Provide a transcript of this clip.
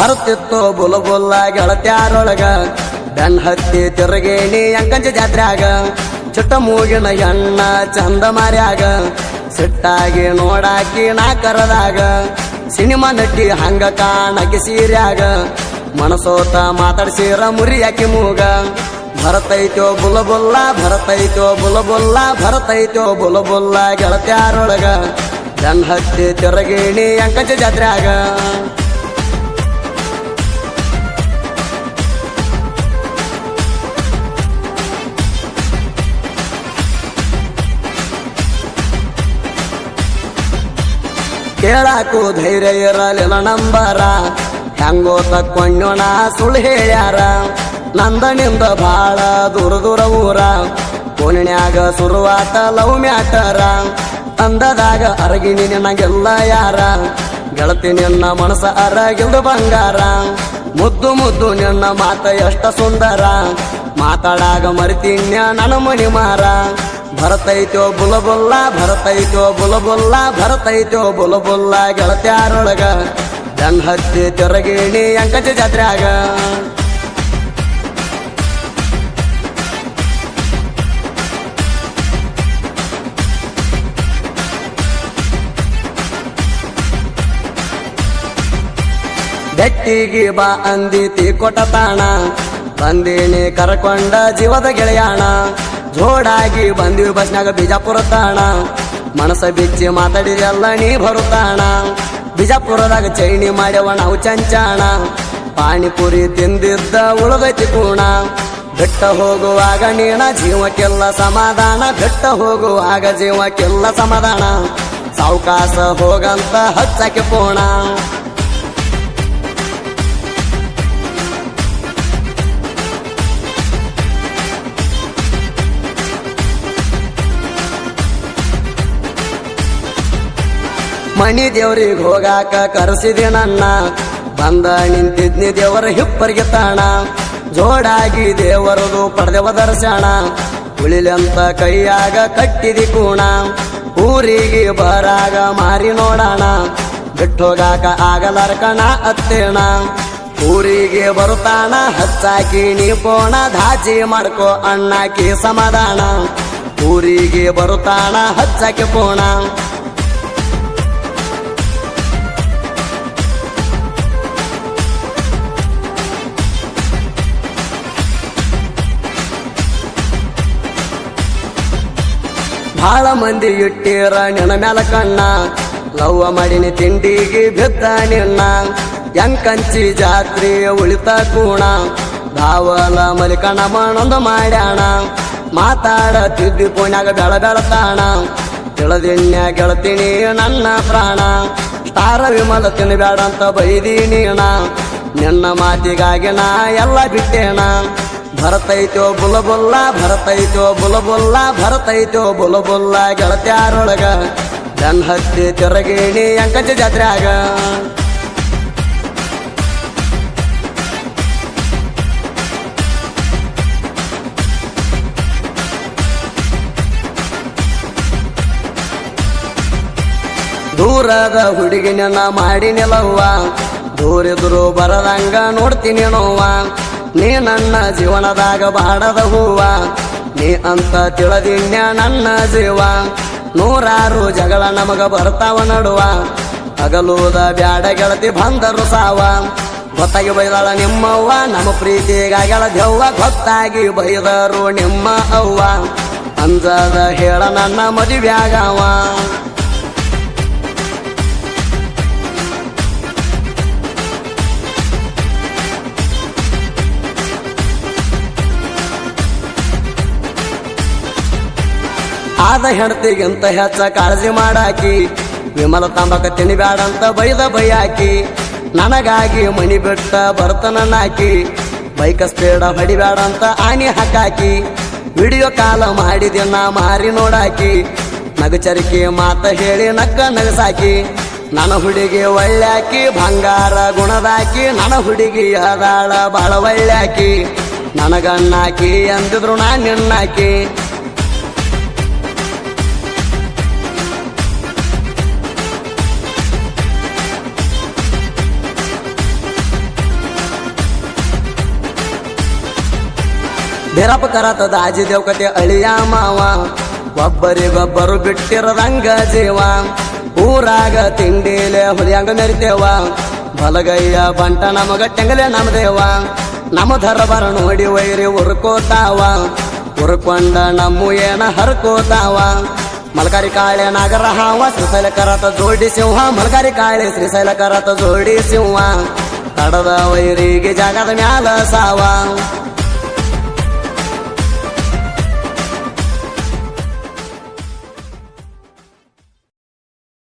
ಬರುತ್ತಿತ್ತು ಬುಲ ಬುಲ್ಲ ಗೆಳತ್ಯಾರೊಳಗ ಬೆನ್ ಹತ್ತಿ ತಿರುಗೇಣಿ ಅಂಕಂಚ ಜಾತ್ರ್ಯಾಗ. ಚುಟ್ಟ ಮೂಗಿನ ಎಣ್ಣ ಚಂದ ಮಾರ್ಯಾಗ. ಸಿಟ್ಟಾಗಿ ನೋಡಾಕಿ ನಾ ಕರದಾಗ. ಸಿನಿಮಾ ನಟ್ಟಿ ಹಂಗ ಕಾಣಕಿ ಸೀರ್ಯಾಗ ಮನಸೋತ ಮಾತಾಡ್ಸಿರ ಮುರಿಯಾಕಿ ಮೂಗ. ಭರತೈತೋ ಬುಲ ಬುಲ್ಲ ಭರತೈತೋ ಬುಲ ಬುಲ್ಲ ಭರತೈತೋ ಬುಲ ಬುಲ್ಲ ಗೆಳತ್ಯಾರೊಳಗ. ಬೆನ್ ಹತ್ತಿ ತಿರುಗೇಣಿ ಅಂಕಂಚ ಜಾತ್ರ್ಯಾಗ. ಕೇಳಾಕು ಧೈರ್ಯ ಇರಲಿಲ್ಲ ನಂಬರ. ಹೆಂಗೋ ತಕ್ಕೊಂಡೋಣ ಸುಳ್ಳು ಹೇಳ್ಯಾರ. ನಂದನಿಂದ ಬಾಳ ದೂರ ದೂರ ಊರ. ಕೋಣ್ಯಾಗ ಸುರುವಾತ ಲವ್ ಮ್ಯಾಟರ. ಅಂದದಾಗ ಅರಗಿನಿ ನಿನಗೆಲ್ಲ ಯಾರ. ಗೆಳತಿ ನಿನ್ನ ಮನಸ ಅರಗಿಲ್ದು ಬಂಗಾರ. ಮುದ್ದು ಮುದ್ದು ನಿನ್ನ ಮಾತ ಎಷ್ಟ ಸುಂದರ. ಮಾತಾಡಾಗ ಮರಿತಿನ್ಯ ನನ್ನ ಮನಿ ಮಾರ ಭರತೈತೋ ಬುಲ ಬುಲ್ಲ ಭರತೈತೋ ಬುಲ ಬುಲ್ಲ ಭರತೈತೋ ಬುಲ ಬುಲ್ಲ ಗೆಳತ್ಯಾರೊಳಗ ದನ್ ಹತ್ತಿ ತೊರಗಿಣಿ ಅಂಕಜ ಜಾತ್ರ್ಯಾಗ. ಬೆಟ್ಟಿಗೆ ಬಾ ಅಂದಿತಿ ಕೊಟ್ಟತಾಣ ಬಂದೇನೆ ಕರ್ಕೊಂಡ ಜೀವದ ಗೆಳೆಯಾಣ. ಜೋಡಾಗಿ ಬಂದಿವಿ ಬಸ್ನಾಗ ಬಿಜಾಪುರ ತಾಣ ಮನಸ ಬಿಚ್ಚಿ ಮಾತಾಡಿದೆಲ್ಲ ನೀ ಬರುತ್ತಾಣ. ಬಿಜಾಪುರದಾಗ ಚೈನಿ ಮಾಡ್ಯವ ನಾವು ಚಂಚಾಣ. ಪಾನಿಪುರಿ ತಿಂದಿದ್ದ ಉಳದೈತಿ ಕೂಣ ಬೆಟ್ಟ ಹೋಗುವಾಗ ನೀಣ ಜೀವಕ್ಕೆಲ್ಲ ಸಮಾಧಾನ. ಬೆಟ್ಟ ಹೋಗುವಾಗ ಜೀವಕ್ಕೆಲ್ಲ ಸಮಾಧಾನ. ಸಾವುಕಾಸ ಹೋಗಂತ ಹಚ್ಚಕ್ಕೆ ಪೋಣ ಮಣಿ ದೇವ್ರಿಗೆ ಹೋಗಾಕ ಕರೆಸಿದೆ ನನ್ನ. ಬಂದ ನಿಂತಿದ್ನಿ ದೇವರ ಹಿಪ್ಪರಿಗೆ ತಾಣ. ಜೋಡಾಗಿ ದೇವರದು ಪಡೆದವ ದರ್ಶನ ಉಳಿಲಂತ ಕೈಯಾಗ ಕಟ್ಟಿದಿ ಕೂಣ. ಊರಿಗೆ ಬರಾಗ ಮಾರಿ ನೋಡೋಣ. ಬಿಟ್ಟೋಗಾಕ ಆಗಲಾರ್ಕಣ ಅತ್ತೇಣ. ಊರಿಗೆ ಬರುತ್ತಾಣ ಹಚ್ಚಾಕಿ ನೀ ಪೋಣ, ಧಾಚಿ ಮಾಡ್ಕೋ ಅಣ್ಣಾಕಿ ಸಮಾಧಾನ. ಊರಿಗೆ ಬರುತ್ತಾಣ ಹಚ್ಚಾಕಿ ಪೋಣ. ಬಹಳ ಮಂದಿ ಇಟ್ಟಿರ ನಿನ್ನ ಮ್ಯಾಲ ಕಣ್ಣ. ಲವ್ವ ಮಾಡಿನಿ ತಿಂಡಿಗೆ ಬೆತ್ತ ನಿನ್ನ. ಯಂಕಂಚಿ ಜಾತ್ರೆ ಉಳಿತ ಕೂಣ. ದಾವಲ ಮಲಿಕಣ ಮಣೊಂದು ಮಾಡ್ಯಾಣ. ಮಾತಾಡ ತಿದ್ದಿ ಪುಣ್ಯಾಗ ಬೆಳ ಬೆಳತಾಣ ತಿಳಿದಿನ್ಯ ಗೆಳತೀನಿ ನನ್ನ ಪ್ರಾಣ. ಸ್ಟಾರ ವಿಮಲ ತಿನ್ನಬೇಡಂತ ಬೈದಿ ನೀಣ. ನಿನ್ನ ಮಾತಿಗಾಗಿ ನಾ ಎಲ್ಲ ಬಿಟ್ಟೇಣ. ಭರತೈತೋ ಬುಲ ಬುಲ್ಲ ಭರತೈತೋ ಬುಲ ಬುಲ್ಲ ಭರತೈತೋ ಬುಲ ಬುಲ್ಲ ಗೆಳತ್ಯಾರೊಳಗ ಬೆನ್ ಹತ್ತಿ ತೊರಗೇಣಿ ಅಂಕಜ ಜಾತ್ರ್ಯಾಗ. ದೂರದ ಹುಡುಗಿನ ಮಾಡಿ ನಿಲವ್ವ ದೂರಿದ್ರು ಬರದಂಗ ನೋಡ್ತೀನಿ ನೋವ ನೀ ನನ್ನ ಜೀವನದಾಗ ಬಾಡದ ಹೂವ. ನೀ ಅಂತ ತಿಳಿದಿನ್ಯ ನನ್ನ ಜೀವ. ನೂರಾರು ಜಗಳ ನಮಗ ಬರ್ತಾವ ನಡುವ. ಹಗಲೂದ ಬ್ಯಾಡ ಗೆಳತಿ ಬಂದರು ಸಾವ. ಗೊತ್ತಾಗಿ ಬೈದಾಳ ನಿಮ್ಮವ್ವ, ನಮ್ಮ ಪ್ರೀತಿಗಾಗಳ ದೆವ್ವ. ಗೊತ್ತಾಗಿ ಬೈದರು ನಿಮ್ಮ ಅವ್ವ. ಅಂಜದ ಹೇಳ ನನ್ನ ಮದುವ್ಯಾಗವ. ಆದ ಹೆಂಡತಿಗಿಂತ ಹೆಚ್ಚ ಕಾಳಜಿ ಮಾಡಾಕಿ? ವಿಮಲ ತಾಂಬಕ ತಿನ್ಬ್ಯಾಡಂತ ಬೈದ ಬೈಯಾಕಿ? ನನಗಾಗಿ ಮಣಿ ಬಿಟ್ಟ ಬರ್ತನ ನಾಕಿ ಬೈಕ ಸ್ಪೀಡ ಹೊಡಿಬ್ಯಾಡಂತ ಆನಿ ಹಾಕಾಕಿ? ವಿಡಿಯೋ ಕಾಲ ಮಾಡಿದೆ ನಾ ಮಾರಿ ನೋಡಾಕಿ? ನಗಚರಿಕೆ ಮಾತ ಹೇಳಿ ನಕ್ಕ ನಗಸಾಕಿ? ನನ್ನ ಹುಡುಗಿ ಒಳ್ಳ್ಯಾಕಿ, ಬಂಗಾರ ಗುಣದಾಕಿ? ನನ್ನ ಹುಡುಗಿ ಅದಾಳ ಬಾಳ ಒಳ್ಳ್ಯಾಕಿ? ನನಗಣ್ಣಾಕಿ ಅಂದಿದ್ರು ನಾ ನಿನ್ನಾಕಿ? ಬೇರಪ್ಪ ಕರತ ದಾಜಿ ದೇವಕತೆ ಅಳಿಯ ಮಾವ. ಒಬ್ಬರಿಗೊಬ್ಬರು ಬಿಟ್ಟಿರದಂಗ ಜೀವ. ಊರಾಗ ತಿಂಡಿಲೆ ಹುಲಿಯಂಗ ಮೆರಿತೇವ. ಬಲಗೈಯ ಬಂಟ ನಮಗ ಟೆಂಗಲೆ ನಮದೇವ. ನಮ್ಮ ದರಬಾರ ನೋಡಿ ವೈರಿ ಉರ್ಕೋತಾವ ಉರ್ಕೊಂಡ ನಮ್ಮ ಏನ ಹರ್ಕೋತಾವ. ಮಲಕಾರಿ ಕಾಳೆ ನಾಗರ ಹಾವ ಶ್ರೀಶೈಲ ಕರತ ಜೋಡಿ ಸಿಂಹ. ಮಲಕಾರಿ ಕಾಳೆ ಶ್ರೀಶೈಲ ಕರತ ಜೋಡಿ ಸಿಂಹ. ತಡದ ವೈರಿಗೆ ಜಾಗದ ಮ್ಯಾಲ ಸಾವ.